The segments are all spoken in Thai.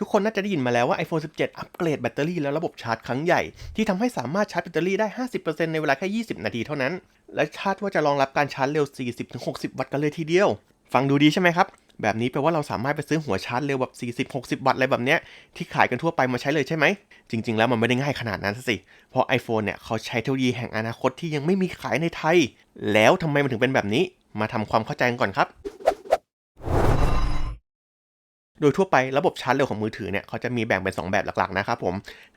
ทุกคนน่าจะได้ยินมาแล้วว่า iPhone 17 อัปเกรดแบตเตอรี่และระบบชาร์จครั้งใหญ่ ที่ทำให้สามารถชาร์จแบตเตอรี่ได้ 50%ในเวลาแค่ 20 นาทีเท่านั้น และคาดว่าจะรองรับการชาร์จเร็ว 40-60 วัตต์กันเลยทีเดียว ฟังดูดีใช่ไหมครับ แบบนี้แปลว่าเราสามารถไปซื้อหัวชาร์จเร็วแบบ 40-60 วัตต์อะไรแบบเนี้ยที่ขายกันทั่วไปมาใช้เลยใช่ไหม จริง ๆ แล้วมันไม่ได้ง่ายขนาดนั้นสิ เพราะ iPhone เนี่ยเขาใช้เทคโนโลยีแห่งอนาคตที่ยังไม่มีขายในไทย แล้วทำไมมันถึงเป็นแบบนี้ มาทำความเข้าใจกันก่อนครับ โดยทั่วไประบบชาร์จเร็วของมือถือเนี่ยเขาจะมีแบ่งเป็น 2 แบบหลักๆนะครับผม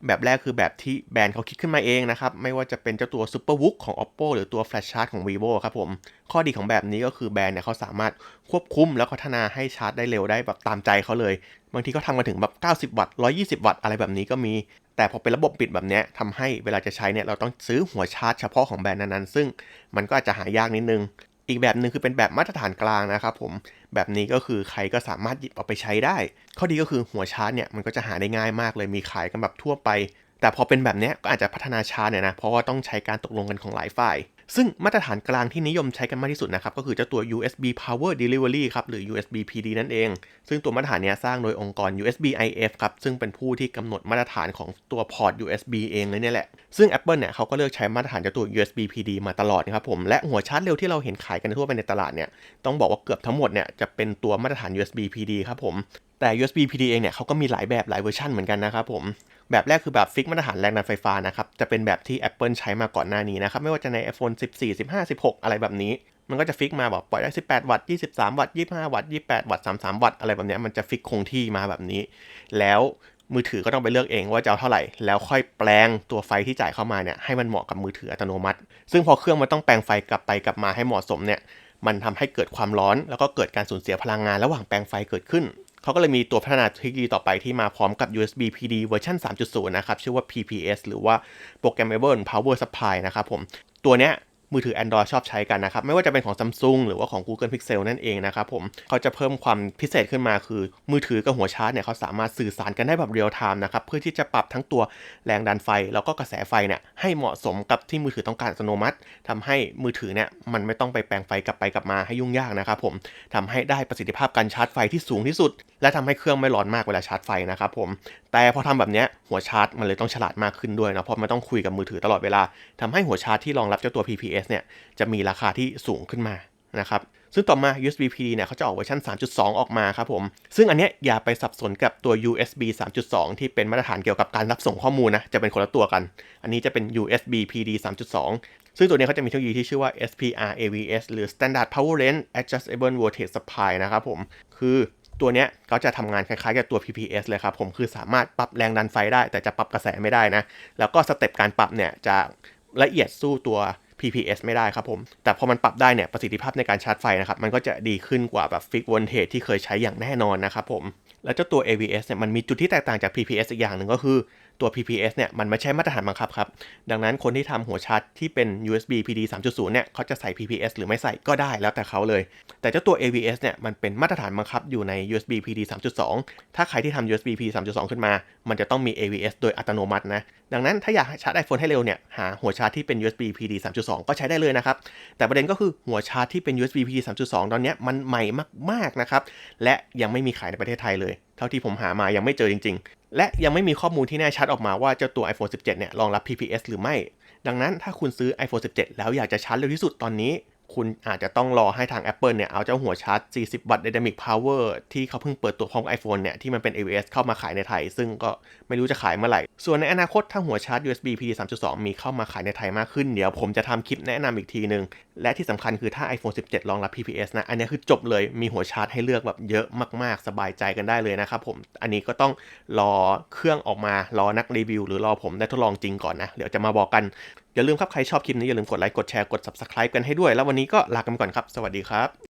แบบแรกคือแบบที่แบรนด์เขาคิดขึ้นมาเองนะครับไม่ว่าจะเป็นเจ้าตัว SuperVOOC ของ Oppo หรือตัว Flash Charge ของ Vivo ครับผมข้อดีของแบบนี้ก็คือแบรนด์เนี่ยเขาสามารถควบคุมแล้วพัฒนาให้ชาร์จได้เร็วได้แบบตามใจเขาเลย บางทีก็ทำมาถึงแบบ 90 วัตต์120 วัตต์อะไรแบบนี้ก็มี แต่พอเป็นระบบปิดแบบเนี้ยทำให้เวลาจะใช้เนี่ยเราต้องซื้อหัวชาร์จเฉพาะของแบรนด์นั้นๆซึ่งมันก็อาจจะหายากนิดนึง อีกแบบหนึ่งคือเป็นแบบมาตรฐานกลางนะครับผม แบบนี้ก็คือใครก็สามารถหยิบเอาไปใช้ได้ ข้อดีก็คือหัวชาร์จเนี่ยมันก็จะหาได้ง่ายมากเลยมีขายกันแบบทั่วไป แต่พอเป็นแบบนี้ก็อาจจะพัฒนาชาร์จเนี่ยนะเพราะว่าต้องใช้การตกลงกันของหลายฝ่าย ซึ่งมาตรฐานกลางที่นิยมใช้กันมากที่สุดนะครับ ก็คือเจ้าตัว USB Power Delivery ครับ หรือ USB PD นั่นเอง ซึ่งตัวมาตรฐานนี้สร้างโดยองค์กร USB IF ครับ ซึ่งเป็นผู้ที่กำหนดมาตรฐานของตัวพอร์ต USB เองเลยเนี่ยแหละ ซึ่ง Apple เนี่ยเขาก็เลือกใช้มาตรฐานเจ้าตัว USB PD มาตลอดนะครับผม และหัวชาร์จเร็วที่เราเห็นขายกันทั่วไปในตลาดเนี่ย ต้องบอกว่าเกือบทั้งหมดเนี่ยจะเป็นตัวมาตรฐาน USB PD ครับผม แต่ USB PD เองเนี่ยเขาก็มีหลายแบบหลายเวอร์ชันเหมือนกันนะครับผม แบบแรกคือแบบฟิกมาตรฐานแรงดันไฟฟ้านะครับ จะเป็นแบบที่ Apple ใช้มาก่อนหน้านี้นะครับ ไม่ว่าจะใน iPhone 14 15 16 อะไรแบบนี้ มันก็จะฟิกมาแบบปล่อยได้ 18 วัตต์ 23 วัตต์ 25 วัตต์ 28 วัตต์ 33 วัตต์ อะไรแบบนี้มันจะฟิกคงที่มาแบบนี้ แล้วมือถือก็ต้องไปเลือกเองว่าจะเอาเท่าไหร่ แล้วค่อยแปลงตัวไฟที่จ่ายเข้ามาเนี่ยให้มันเหมาะกับมือถืออัตโนมัติ ซึ่งพอเครื่องมันต้องแปลงไฟกลับไปกลับมาให้เหมาะสมเนี่ย มันทำให้เกิดความร้อน แล้วก็เกิดการสูญเสียพลังงานระหว่างแปลงไฟเกิดขึ้น เขาก็เลยมีตัวพัฒนาเทคโนโลยีต่อไปที่มาพร้อมกับ USB PD เวอร์ชัน3.0 นะครับ ชื่อว่า PPS หรือว่า Programmable Power Supply นะครับผม ตัวเนี้ย มือถือ Android ชอบใช้กันนะครับ ไม่ว่าจะเป็นของ Samsung หรือว่าของ Google Pixel นั่นเองนะครับผมเขาจะเพิ่มความพิเศษขึ้นมาคือ มือถือกับหัวชาร์จเนี่ยเขาสามารถสื่อสารกันได้แบบเรียลไทม์นะครับเพื่อที่จะปรับทั้งตัวแรงดันไฟ แล้วก็กระแสไฟเนี่ยให้เหมาะสมกับที่มือถือต้องการอัตโนมัติทำให้มือถือเนี่ยมันไม่ต้องไปแปลงไฟกลับไปกลับมาให้ยุ่งยากนะครับผมทำให้ได้ประสิทธิภาพการชาร์จไฟที่สูงที่สุด และทำให้เครื่องไม่ร้อนมากเวลาชาร์จไฟนะครับผม แต่พอทำแบบเนี้ยหัวชาร์จมันเลยต้องฉลาดมากขึ้นด้วยนะเพราะมันต้องคุยกับมือถือตลอดเวลาทำให้หัวชาร์จที่รองรับเจ้าตัว PPS เนี่ยจะมีราคาที่สูงขึ้นมานะครับซึ่งต่อมา USB PD เนี่ยเขาจะออกเวอร์ชัน3.2 ออกมาครับผม ซึ่งอันเนี้ยอย่าไปสับสนกับตัว USB 3.2 ที่เป็นมาตรฐานเกี่ยวกับการรับส่งข้อมูลนะ จะเป็นคนละตัวกัน อันนี้จะเป็น USB PD 3.2 ซึ่งตัวนี้เขาจะมีเทคโนโลยีที่ชื่อว่า SPR AVS หรือ Standard Power Range Adjustable Voltage Supply นะครับผม คือ ตัวเนี้ยเขาจะทำงานคล้ายๆกับตัว PPS เลยครับผมคือสามารถปรับแรงดันไฟได้ แต่จะปรับกระแสไม่ได้นะ แล้วก็สเต็ปการปรับเนี่ยจะละเอียดสู้ตัว PPS ไม่ได้ครับผม แต่พอมันปรับได้เนี่ยประสิทธิภาพในการชาร์จไฟนะครับ มันก็จะดีขึ้นกว่าแบบฟิกวอลเทจที่เคยใช้อย่างแน่นอนนะครับผม แล้วเจ้าตัว AVS เนี่ยมันมีจุดที่แตกต่างจาก PPS อีกอย่างหนึ่งก็คือ ตัว PPS เนี่ยมันไม่ใช่มาตรฐานบังคับครับ ดังนั้นคนที่ทำหัวชาร์จที่เป็น USB PD 3.0 เนี่ยเขาจะใส่ PPS หรือไม่ใส่ก็ได้แล้วแต่เขาเลย แต่เจ้าตัว AVS เนี่ยมันเป็นมาตรฐานบังคับอยู่ใน USB PD 3.2 ถ้าใครที่ทำ USB PD 3.2 ขึ้นมา มันจะต้องมี AVS โดยอัตโนมัตินะ ดังนั้นถ้าอยากชาร์จ iPhone ให้เร็วเนี่ยหาหัวชาร์จที่เป็น USB PD 3.2 ก็ใช้ได้เลยนะครับ แต่ประเด็นก็คือหัวชาร์จที่เป็น USB PD 3.2 ตอนนี้มันใหม่มากๆนะครับ และยังไม่มีขายในประเทศไทยเลยเท่าที่ผมหามายังไม่เจอจริง ๆ และยังไม่มีข้อมูลที่แน่ชัดออกมาว่าเจ้าตัว iPhone 17 เนี่ยรองรับ PPS หรือไม่ ดังนั้นถ้าคุณซื้อ iPhone 17 แล้วอยากจะชาร์จเร็วที่สุดตอนนี้ คุณอาจจะต้องรอให้ทาง Apple เนี่ย เอาเจ้าหัวชาร์จ 40 วัตต์ Dynamic Power ที่เขาเพิ่งเปิดตัวพร้อม iPhone เนี่ย ที่มันเป็น AVS เข้ามาขายในไทย ซึ่งก็ไม่รู้จะขายเมื่อไหร่ ส่วนในอนาคตถ้าหัวชาร์จ USB PD 3.2 มีเข้ามาขายในไทยมากขึ้น เดี๋ยวผมจะทำคลิปแนะนำอีกทีนึง และที่สำคัญคือถ้า iPhone 17 รองรับ PPS นะ อันนี้คือจบเลย มีหัวชาร์จให้เลือกแบบเยอะมากๆ สบายใจกันได้เลยนะครับผม อันนี้ก็ต้องรอเครื่องออกมา รอนักรีวิว หรือรอผมได้ทดลองจริงก่อนนะ เดี๋ยวจะมาบอกกัน อย่าลืมครับใครชอบคลิปนี้อย่าลืมกดไลค์กดแชร์กด subscribe กันให้ด้วย แล้ววันนี้ก็ลากันไปก่อนครับ สวัสดีครับ